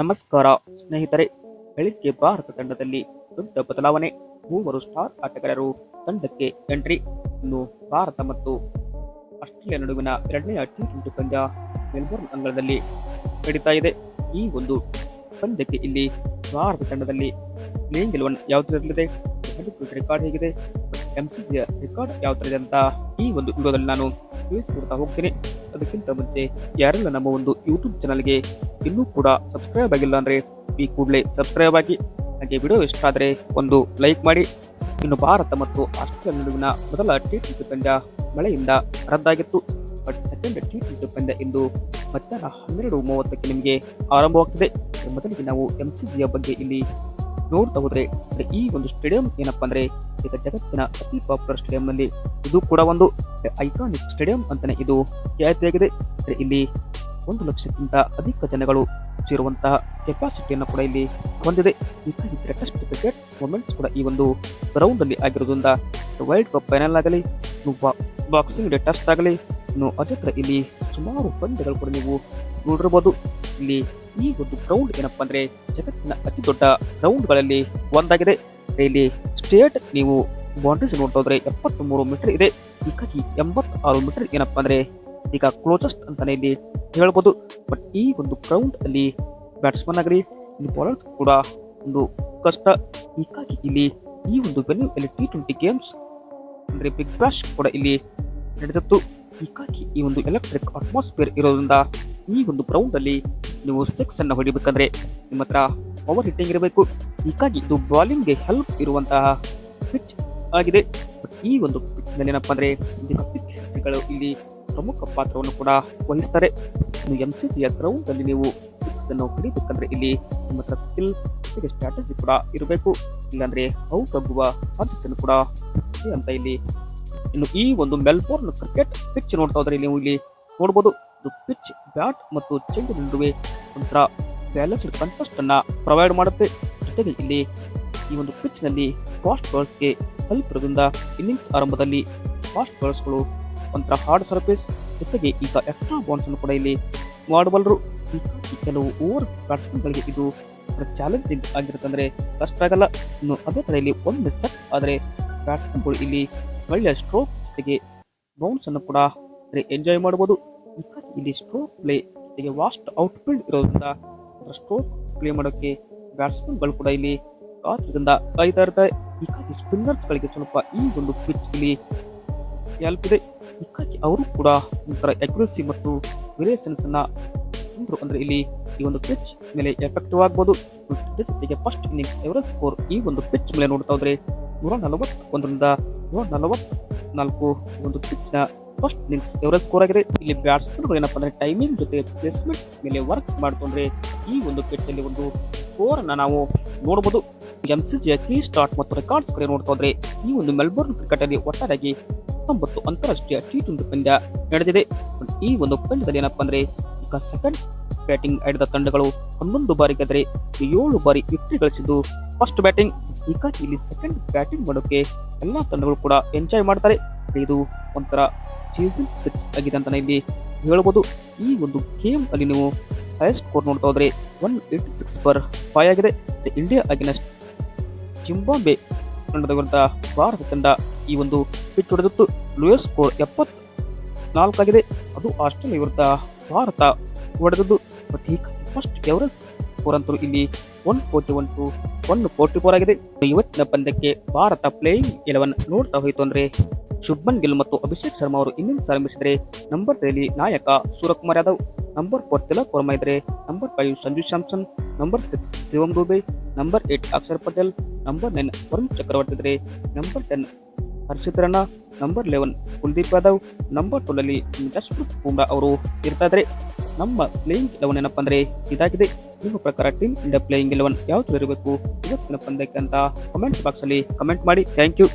ನಮಸ್ಕಾರ. ಸ್ನೇಹಿತರೆ, ಬೆಳಿಗ್ಗೆ ಭಾರತ ತಂಡದಲ್ಲಿ ದೊಡ್ಡ ಬದಲಾವಣೆ. ಮೂವರು ಸ್ಟಾರ್ ಆಟಗಾರರು ತಂಡಕ್ಕೆ ಎಂಟ್ರಿ. ಇನ್ನು ಭಾರತ ಮತ್ತು ಆಸ್ಟ್ರೇಲಿಯಾ ನಡುವಿನ ಎರಡನೇ ಟಿ ಟ್ವೆಂಟಿ ಪಂದ್ಯ ಮೆಲ್ಬೋರ್ನ್ ಅಂಗಳದಲ್ಲಿ ನಡೀತಾ ಇದೆ. ಈ ಒಂದು ಪಂದ್ಯಕ್ಕೆ ಇಲ್ಲಿ ಭಾರತ ತಂಡದಲ್ಲಿ ಪ್ಲೇಯಿಂಗ್ ಎಲೆವನ್ ಯಾವ ಇರಲಿದೆ ರೆಕಾರ್ಡ್ ಹೇಗಿದೆ? ಎಂಸಿಸಿಯ ರೆಕಾರ್ಡ್ ಯಾವ ಥರ ಇದೆ ಅಂತ ಈ ಒಂದು ವಿಡಿಯೋದಲ್ಲಿ ನಾನು ತಿಳಿಸ್ಕೊಡ್ತಾ ಹೋಗ್ತೀನಿ. ಅದಕ್ಕಿಂತ ಮುಂಚೆ ಯಾರೆಲ್ಲ ನಮ್ಮ ಒಂದು ಯೂಟ್ಯೂಬ್ ಚಾನಲ್ಗೆ ಇನ್ನೂ ಕೂಡ ಸಬ್ಸ್ಕ್ರೈಬ್ ಆಗಿಲ್ಲ ಅಂದರೆ ಈ ಕೂಡಲೇ ಸಬ್ಸ್ಕ್ರೈಬ್ ಆಗಿ. ಹಾಗೆ ವಿಡಿಯೋ ಇಷ್ಟ ಆದರೆ ಒಂದು ಲೈಕ್ ಮಾಡಿ. ಇನ್ನು ಭಾರತ ಮತ್ತು ಆಸ್ಟ್ರೇಲಿಯಾ ನಡುವಿನ ಮೊದಲ ಟಿ ಟ್ವೆಂಟಿ ಪಂದ್ಯ ಮಳೆಯಿಂದ ರದ್ದಾಗಿತ್ತು. ಬಟ್ ಸೆಕೆಂಡ್ ಟಿ ಟ್ವೆಂಟಿ ಪಂದ್ಯ ಇಂದು ಮಧ್ಯಾಹ್ನ ಹನ್ನೆರಡು ಮೂವತ್ತಕ್ಕೆ ನಿಮಗೆ ಆರಂಭವಾಗ್ತದೆ. ಮೊದಲಿಗೆ ನಾವು ಎಂ ಸಿ ಜಿಯ ಬಗ್ಗೆ ಇಲ್ಲಿ ನೋಡ್ತಾ ಹೋದ್ರೆ ಈ ಒಂದು ಸ್ಟೇಡಿಯಂ ಏನಪ್ಪಾ ಅಂದ್ರೆ, ಈಗ ಜಗತ್ತಿನ ಅತಿ ಪಾಪ್ಯುಲರ್ ಸ್ಟೇಡಿಯಂ ನಲ್ಲಿ ಇದು ಕೂಡ ಒಂದು ಐಕಾನಿಕ್ ಸ್ಟೇಡಿಯಂ ಅಂತಾನೆ ಇದು ಖ್ಯಾತಿಯಾಗಿದೆ ಇಲ್ಲಿ ಒಂದು ಲಕ್ಷಕ್ಕಿಂತ ಅಧಿಕ ಜನಗಳು ಸೇರುವಂತಹ ಕೆಪಾಸಿಟಿಯನ್ನು ಕೂಡ ಇಲ್ಲಿ ಹೊಂದಿದೆ. ಹೀಗಾಗಿ ಗ್ರೇಟೆಸ್ಟ್ ಕ್ರಿಕೆಟ್ ಮೂಮೆಂಟ್ಸ್ ಕೂಡ ಈ ಒಂದು ಗ್ರೌಂಡ್ ಅಲ್ಲಿ ಆಗಿರೋದ್ರಿಂದ ವರ್ಲ್ಡ್ ಕಪ್ ಫೈನಲ್ ಆಗಲಿ ಬಾಕ್ಸಿಂಗ್ ಡೇ ಟೆಸ್ಟ್ ಆಗಲಿ, ಇನ್ನು ಅದೇ ಇಲ್ಲಿ ಸುಮಾರು ಪಂದ್ಯಗಳು ಕೂಡ ನೀವು ನೋಡಿರ್ಬೋದು. ಇಲ್ಲಿ ಈ ಒಂದು ಗ್ರೌಂಡ್ ಏನಪ್ಪಾ ಅಂದ್ರೆ ಜಗತ್ತಿನ ಅತಿ ದೊಡ್ಡ ಗ್ರೌಂಡ್ಗಳಲ್ಲಿ ಒಂದಾಗಿದೆ. ಇಲ್ಲಿ ಸ್ಟೇಟ್ ನೀವು ಬೌಂಡ್ರೀಸ್ ನೋಡ್ತಾ ಹೋದ್ರೆ ಎಪ್ಪತ್ತ್ ಮೂರು ಮೀಟರ್ ಇದೆ. ಹೀಗಾಗಿ ಎಂಬತ್ತಾರು ಮೀಟರ್ ಏನಪ್ಪಾ ಅಂದ್ರೆ ಈಗ ಕ್ಲೋಸೆಸ್ಟ್ ಅಂತಾನೆ ಇಲ್ಲಿ ಹೇಳ್ಬೋದು. ಬಟ್ ಈ ಒಂದು ಗ್ರೌಂಡ್ ಅಲ್ಲಿ ಬ್ಯಾಟ್ಸ್ಮನ್ ಆಗಲಿ ಬೌಲರ್ಸ್ ಕೂಡ ಒಂದು ಕಷ್ಟ. ಹೀಗಾಗಿ ಇಲ್ಲಿ ಈ ಒಂದು ವೆನ್ಯೂ ಅಲ್ಲಿ ಟಿ ಟ್ವೆಂಟಿ ಗೇಮ್ಸ್ ಅಂದ್ರೆ ಬಿಗ್ ಬ್ಯಾಶ್ ಕೂಡ ಇಲ್ಲಿ ನಡೆದಿತ್ತು. ಹೀಗಾಗಿ ಈ ಒಂದು ಎಲೆಕ್ಟ್ರಿಕ್ ಅಟ್ಮಾಸ್ಫಿಯರ್ ಇರೋದ್ರಿಂದ ಈ ಒಂದು ಗ್ರೌಂಡ್ ಅಲ್ಲಿ ನೀವು ಸಿಕ್ಸ್ ಅನ್ನ ಹೊಡಿಬೇಕಂದ್ರೆ ನಿಮ್ಮ ಹತ್ರ ಪವರ್ ಹಿಟ್ಟಿಂಗ್ ಇರಬೇಕು. ಹೀಗಾಗಿ ಇದು ಬಾಲಿಂಗ್ಗೆ ಹೆಲ್ಪ್ ಇರುವಂತಹ ಪಿಚ್ ಆಗಿದೆ. ಈ ಒಂದು ಪಿಚ್ನಲ್ಲಿ ಏನಪ್ಪಾ ಅಂದ್ರೆ ಗಳು ಇಲ್ಲಿ ಪ್ರಮುಖ ಪಾತ್ರವನ್ನು ಕೂಡ ವಹಿಸ್ತಾರೆ. ಎಂ ಸಿ ಜಿಯ ಗ್ರೌಂಡ್ ಅಲ್ಲಿ ನೀವು ಸಿಕ್ಸ್ ಅನ್ನು ಹೊಡಿಬೇಕಂದ್ರೆ ಇಲ್ಲಿ ನಿಮ್ಮ ಹತ್ರ ಸ್ಕಿಲ್ ಸ್ಟ್ರಾಟಜಿ ಕೂಡ ಇರಬೇಕು. ಇಲ್ಲಾಂದ್ರೆ ಔಟ್ ಆಗುವ ಸಾಧ್ಯತೆಯನ್ನು ಕೂಡ ಇದೆ ಅಂತ ಇಲ್ಲಿ ಇನ್ನು ಈ ಒಂದು ಮೆಲ್ಬೋರ್ನ್ ಕ್ರಿಕೆಟ್ ಪಿಚ್ ನೋಡ್ತಾ ಹೋದ್ರೆ ನೀವು ಇಲ್ಲಿ ನೋಡಬಹುದು ಇದು ಪಿಚ್ ಬ್ಯಾಟ್ ಮತ್ತು ಚೆಂಡು ನಡುವೆ ಒಂಥರ ಬ್ಯಾಲೆನ್ಸ್ಡ್ ಕಂಟೆಸ್ಟ್ ಅನ್ನ ಪ್ರೊವೈಡ್ ಮಾಡುತ್ತೆ. ಜೊತೆಗೆ ಇಲ್ಲಿ ಈ ಒಂದು ಪಿಚ್ನಲ್ಲಿ ಫಾಸ್ಟ್ ಬಾಲ್ಸ್ಗೆ ಗೆ ಇರೋದ್ರಿಂದ ಇನ್ನಿಂಗ್ಸ್ ಆರಂಭದಲ್ಲಿ ಫಾಸ್ಟ್ ಬಾಲ್ಸ್ಗಳು ಒಂಥರ ಹಾರ್ಡ್ ಸರ್ಫೇಸ್ ಜೊತೆಗೆ ಈಗ ಎಕ್ಸ್ಟ್ರಾ ಬಾಲ್ಸ್ ಅನ್ನು ಕೂಡ ಇಲ್ಲಿ ಮಾಡಬಲ್ಲರು ಕೆಲವು ಓವರ್ ಬ್ಯಾಟ್ಸ್ಮನ್ಗಳಿಗೆ ಇದು ಚಾಲೆಂಜಿಂಗ್ ಆಗಿರುತ್ತಂದ್ರೆ ಕಷ್ಟ ಆಗಲ್ಲ. ಇನ್ನು ಅದೇ ತರ ಒಂದು ಸೆಟ್ ಆದರೆ ಬ್ಯಾಟ್ಸ್ಮನ್ಗಳು ಇಲ್ಲಿ ಒಳ್ಳೆಯ ಸ್ಟ್ರೋಕ್ ಜೊತೆಗೆ ಬೌನ್ಸ್ ಅನ್ನು ಕೂಡ ಎಂಜಾಯ್ ಮಾಡಬಹುದು ಇಲ್ಲಿ ಸ್ಟ್ರೋಕ್ ಪ್ಲೇ ಜೊತೆಗೆ ವಾಸ್ಟ್ ಔಟ್ ಫೀಲ್ಡ್ ಇರೋದ್ರಿಂದ ಸ್ಟ್ರೋಕ್ ಪ್ಲೇ ಮಾಡೋಕೆ ಬ್ಯಾಟ್ಸ್ಮನ್ಗಳು ಕೂಡ ಇಲ್ಲಿ ಕಾತ್ರದಿಂದ ಕಾಯ್ತಾ ಇರ್ತಾರೆ. ಹೀಗಾಗಿ ಸ್ಪಿನ್ನರ್ಸ್ ಗಳಿಗೆ ಸ್ವಲ್ಪ ಈ ಒಂದು ಪಿಚ್ ಇಲ್ಲಿ ಹೆಲ್ಪ್ ಇದೆ. ಹೀಗಾಗಿ ಅವರು ಕೂಡ ಒಂಥರ ಅಕ್ಯುರಸಿ ಮತ್ತು ವೇರಿಯೇಷನ್ಸ್ ಅನ್ನ ತಂದ್ರು ಅಂದ್ರೆ ಇಲ್ಲಿ ಈ ಒಂದು ಪಿಚ್ ಮೇಲೆ ಎಫೆಕ್ಟಿವ್ ಆಗ್ಬೋದು. ಜೊತೆಗೆ ಫಸ್ಟ್ ಇನ್ನಿಂಗ್ಸ್ ಎವರೇಜ್ ಸ್ಕೋರ್ ಈ ಒಂದು ಪಿಚ್ ಮೇಲೆ ನೋಡ್ತಾ ಹೋದ್ರೆ ನೂರ ನಲವತ್ತೊಂದರಿಂದ ನೂರ ನಲವತ್ನಾಲ್ಕು ಒಂದು ಪಿಚ್ನ ಫಸ್ಟ್ ಇನ್ನಿಂಗ್ಸ್ ಎವರೇಜ್ ಸ್ಕೋರ್ ಆಗಿದೆ. ಇಲ್ಲಿ ಬ್ಯಾಟ್ಸ್ಮನ್ ಏನಪ್ಪಾ ಅಂದ್ರೆ ಟೈಮಿಂಗ್ ಜೊತೆ ಪ್ಲೇಸ್ಮೆಂಟ್ ಮೇಲೆ ವರ್ಕ್ ಮಾಡ್ಕೊಂಡ್ರೆ ಈ ಒಂದು ಪಿಚ್ ಅಲ್ಲಿ ಒಂದು ಸ್ಕೋರ್ ಅನ್ನ ನಾವು ನೋಡಬಹುದು ಜಿ ಅಕ್ಕಿ ಸ್ಟಾರ್ಟ್ ಮತ್ತು ರೆಕಾರ್ಡ್ಸ್ ಕಡೆ ನೋಡ್ತಾ ಹೋದ್ರೆ ಈ ಒಂದು ಮೆಲ್ಬೋರ್ನ್ ಕ್ರಿಕೆಟ್ ಅಲ್ಲಿ ಒಟ್ಟಾರೆಯಾಗಿ ಹತ್ತೊಂಬತ್ತು ಅಂತಾರಾಷ್ಟ್ರೀಯ ಟಿ ಟ್ವೆಂಟಿ ಪಂದ್ಯ ನಡೆದಿದೆ. ಈ ಒಂದು ಪಂದ್ಯದಲ್ಲಿ ಏನಪ್ಪಾ ಅಂದ್ರೆ ಸೆಕೆಂಡ್ ಬ್ಯಾಟಿಂಗ್ ಆಡಿದ ತಂಡಗಳು ಹನ್ನೊಂದು ಬಾರಿ ಗೆದ್ರೆ ಏಳು ಬಾರಿ ವಿಕ್ಟರಿ ಗಳಿಸಿದ್ದು ಫಸ್ಟ್ ಬ್ಯಾಟಿಂಗ್ ಈಗ ಇಲ್ಲಿ ಸೆಕೆಂಡ್ ಬ್ಯಾಟಿಂಗ್ ಮಾಡೋಕೆ ಎಲ್ಲಾ ತಂಡಗಳು ಕೂಡ ಎಂಜಾಯ್ ಮಾಡ್ತಾರೆ. ಇದು ಒಂಥರ ಚೇಸಿಂಗ್ ಪಿಚ್ ಆಗಿದೆ ಅಂತಾನೆ ಇಲ್ಲಿ ಹೇಳ್ಬೋದು. ಈ ಒಂದು ಗೇಮ್ ಅಲ್ಲಿ ನೀವು ಹೈಯೆಸ್ಟ್ ಸ್ಕೋರ್ ನೋಡ್ತಾ ಹೋದ್ರೆ one eighty six per five ಆಗಿದೆ. ಇಂಡಿಯಾ ಅಗೇನೆಸ್ಟ್ ಜಿಂಬಾಂಬೆ ತಂಡದ ವಿರುದ್ಧ ಭಾರತ ತಂಡ ಈ ಒಂದು ಪಿಚ್ ಹೊಡೆದಿತ್ತು. ಲೋಯೆಸ್ಟ್ ಸ್ಕೋರ್ ಎಪ್ಪತ್ ನಾಲ್ಕಾಗಿದೆ ಅದು ಆಸ್ಟ್ರೇಲಿಯಾ ವಿರುದ್ಧ ಭಾರತ ಹೊಡೆದದ್ದು. ಬಟ್ ಈಗ ಫಸ್ಟ್ ಎವರೆಸ್ಟ್ ಸ್ಕೋರ್ ಅಂತ ಇಲ್ಲಿ one forty one to one forty four ಆಗಿದೆ. ಇವತ್ತಿನ ಪಂದ್ಯಕ್ಕೆ ಭಾರತ ಪ್ಲೇಯಿಂಗ್ ಎಲೆವನ್ ನೋಡ್ತಾ ಹೋಯಿತು ಅಂದ್ರೆ ಶುಭ್ಮನ್ ಗಿಲ್ ಮತ್ತು ಅಭಿಷೇಕ್ ಶರ್ಮಾ ಅವರು ಇನ್ನಿಂಗ್ಸ್ ಆರಂಭಿಸಿದರೆ ನಂಬರ್ ತ್ರೀಲಿ ನಾಯಕ ಸೂರ್ಯಕುಮಾರ್ ಯಾದವ್, ನಂಬರ್ ಫೋರ್ ತಿಲಕ್ ವರ್ಮಾ ಇದ್ರೆ number five Sanju Samson, number six Shivam Dube, number eight Axar Patel, number nine Varun Chakravarthy ಇದ್ರೆ number ten Harshit Rana number eleven Kuldeep Yadav, number ಅಲ್ಲಿ ಜಸ್ಪ್ರೀತ್ ಬುಮ್ರಾ ಅವರು ಇರ್ತಾರೆ ನಮ್ಮ ಪ್ಲೇಯಿಂಗ್ ಲೆವೆನ್ ಏನಪ್ಪ ಅಂದ್ರೆ ಇದಾಗಿದೆ. ನಿಮ್ಮ ಪ್ರಕಾರ ಟೀಮ್ ಇಂಡಿಯಾ ಪ್ಲೇಯಿಂಗ್ ಎಲೆವನ್ ಯಾವ್ದು ಇರಬೇಕು ಇವತ್ತಿನ ಪಂದ್ಯಕ್ಕೆ ಅಂತ ಕಮೆಂಟ್ ಬಾಕ್ಸ್ ಅಲ್ಲಿ ಕಮೆಂಟ್ ಮಾಡಿ. Thank you